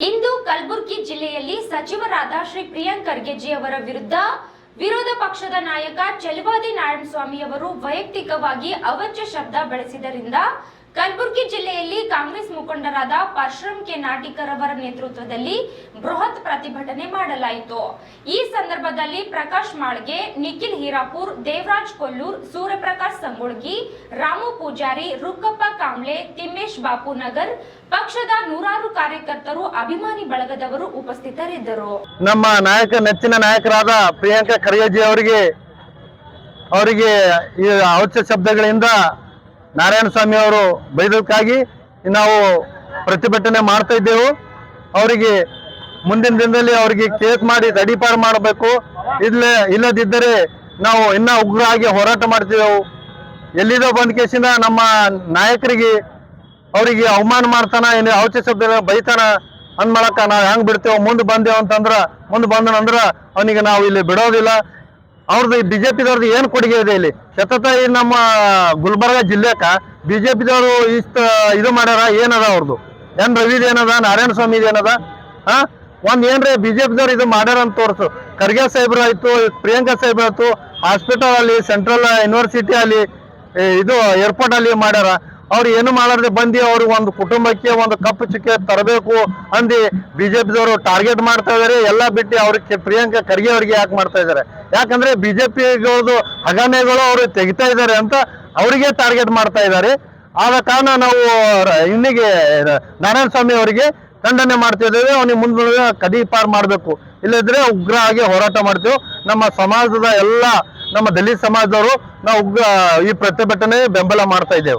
ಇಂದು ಕಲಬುರಗಿ ಜಿಲ್ಲೆಯಲ್ಲಿ ಸಚಿವರಾದ ಶ್ರೀ ಪ್ರಿಯಾಂಕ್ ಖರ್ಗೆಜಿ ಅವರ ವಿರುದ್ಧ ವಿರೋಧ ಪಕ್ಷದ ನಾಯಕ ಚೆಲುವಾದಿ ನಾರಾಯಣಸ್ವಾಮಿ ಅವರು ವೈಯಕ್ತಿಕವಾಗಿ ಅವಾಚ್ಯ ಶಬ್ದ ಬಳಸಿದರಿಂದ ಕಲಬುರಗಿ ಜಿಲ್ಲೆಯಲ್ಲಿ ಕಾಂಗ್ರೆಸ್ ಮುಖಂಡರಾದ ಪರಶುರಾಮ್ ಕೆ ನಾಟಿಕರ್ ನೇತೃತ್ವದಲ್ಲಿ ಬೃಹತ್ ಪ್ರತಿಭಟನೆ ಮಾಡಲಾಯಿತು. ಈ ಸಂದರ್ಭದಲ್ಲಿ ಪ್ರಕಾಶ್ ಮಾಳ್ಗೆ, ನಿಖಿಲ್ ಹೀರಾಪುರ್, ದೇವರಾಜ್ ಕೊಲ್ಲೂರ್, ಸೂರ್ಯಪ್ರಕಾಶ್ ಸಂಗೊಳ್ಗಿ, ರಾಮು ಪೂಜಾರಿ, ರುಕ್ಕಪ್ಪ ಕಾಂಬ್ಳೆ ತಿಮ್ಮೇಶ್ ಬಾಪು ನಗರ್ ಪಕ್ಷದ ನೂರಾರು ಕಾರ್ಯಕರ್ತರು ಅಭಿಮಾನಿ ಬಳಗದವರು ಉಪಸ್ಥಿತರಿದ್ದರು. ನಮ್ಮ ನಾಯಕ, ನೆಚ್ಚಿನ ನಾಯಕರಾದ ಪ್ರಿಯಾಂಕಾ ಖರ್ಗೆಜಿ ಅವರಿಗೆ ಅವರಿಗೆ ಈ ಔಚ್ಯ ಶಬ್ದಗಳಿಂದ ನಾರಾಯಣ ಸ್ವಾಮಿ ಅವರು ಬೈದಕ್ಕಾಗಿ ನಾವು ಪ್ರತಿಭಟನೆ ಮಾಡ್ತಾ ಇದ್ದೆವು. ಅವರಿಗೆ ಮುಂದಿನ ದಿನದಲ್ಲಿ ಅವರಿಗೆ ಕೇಸ್ ಮಾಡಿ ತಡಿಪಾರು ಮಾಡಬೇಕು. ಇಲ್ಲೇ ಇಲ್ಲದಿದ್ದರೆ ನಾವು ಇನ್ನೂ ಉಗ್ರ ಆಗಿ ಹೋರಾಟ ಮಾಡ್ತಿದ್ದೆವು. ಎಲ್ಲಿದೋ ಬಂದ ಕೇಸಿಂದ ನಮ್ಮ ನಾಯಕರಿಗೆ ಅವರಿಗೆ ಅವಮಾನ ಮಾಡ್ತಾನ ಏನು ಔಚ್ಯ ಶಬ್ದ ಬೈತಾನ. ಅಂದ್ ಮಾಡಕ ನಾವು ಹೆಂಗ್ ಬಿಡ್ತೇವೆ, ಮುಂದೆ ಬಂದೇವು ಅಂತಂದ್ರ, ಮುಂದೆ ಬಂದನಂದ್ರ ಅವನಿಗೆ ನಾವು ಇಲ್ಲಿ ಬಿಡೋದಿಲ್ಲ. ಅವ್ರದ್ದು ಬಿಜೆಪಿದವ್ರದ್ದು ಏನು ಕೊಡುಗೆ ಇದೆ ಇಲ್ಲಿ? ಸತತ ಈ ನಮ್ಮ ಗುಲ್ಬರ್ಗ ಜಿಲ್ಲೆಕ ಬಿಜೆಪಿದವರು ಇಷ್ಟ ಇದು ಮಾಡ್ಯಾರ, ಏನದ ಅವ್ರದ್ದು ಎನ್ ರವಿದ್ ಏನದ, ನಾರಾಯಣ ಸ್ವಾಮಿ ಏನದ? ಹಾ ಒಂದ್ ಏನ್ರಿ ಬಿಜೆಪಿದವ್ರು ಇದು ಮಾಡ್ಯಾರ ಅಂತ ತೋರ್ಸು. ಖರ್ಗೆ ಸಾಹೇಬ್ರು ಆಯ್ತು, ಪ್ರಿಯಾಂಕಾ ಸಾಹೇಬ್ರು ಆಯ್ತು, ಹಾಸ್ಪಿಟಲ್ ಅಲ್ಲಿ, ಸೆಂಟ್ರಲ್ ಯೂನಿವರ್ಸಿಟಿ ಅಲ್ಲಿ ಇದು ಏರ್ಪೋರ್ಟ್ ಅಲ್ಲಿ ಮಾಡ್ಯಾರ. ಅವ್ರು ಏನು ಮಾಡಾರ್ದೆ ಬಂದು ಅವ್ರಿಗೆ ಒಂದು ಕುಟುಂಬಕ್ಕೆ ಒಂದು ಕಪ್ಪು ಚುಕ್ಕೆ ತರಬೇಕು ಅಂದು ಬಿಜೆಪಿದವರು ಟಾರ್ಗೆಟ್ ಮಾಡ್ತಾ ಇದಾರೆ. ಎಲ್ಲ ಬಿಟ್ಟು ಅವ್ರಿಗೆ ಪ್ರಿಯಾಂಕಾ ಖರ್ಗೆ ಅವ್ರಿಗೆ ಯಾಕೆ ಮಾಡ್ತಾ ಇದಾರೆ? ಯಾಕಂದ್ರೆ ಬಿಜೆಪಿಗಳದು ಹಗನೆಗಳು ಅವರು ತೆಗಿತಾ ಇದ್ದಾರೆ ಅಂತ ಅವರಿಗೆ ಟಾರ್ಗೆಟ್ ಮಾಡ್ತಾ ಇದ್ದಾರೆ ಆದ ಕಾರಣ ನಾವು ಇನ್ನಿಗೆ ನಾರಾಯಣ ಸ್ವಾಮಿ ಅವರಿಗೆ ಖಂಡನೆ ಮಾಡ್ತಾ ಇದ್ದೇವೆ. ಅವನಿಗೆ ಮುಂದೆ ಕದಿ ಪಾರ್ ಮಾಡಬೇಕು. ಇಲ್ಲದ್ರೆ ಉಗ್ರ ಆಗಿ ಹೋರಾಟ ಮಾಡ್ತೇವೆ. ನಮ್ಮ ಸಮಾಜದ ಎಲ್ಲ ನಮ್ಮ ದಲಿತ ಸಮಾಜದವರು ನಾವು ಉಗ್ರ ಈ ಪ್ರತಿಭಟನೆ ಬೆಂಬಲ ಮಾಡ್ತಾ ಇದ್ದೇವೆ.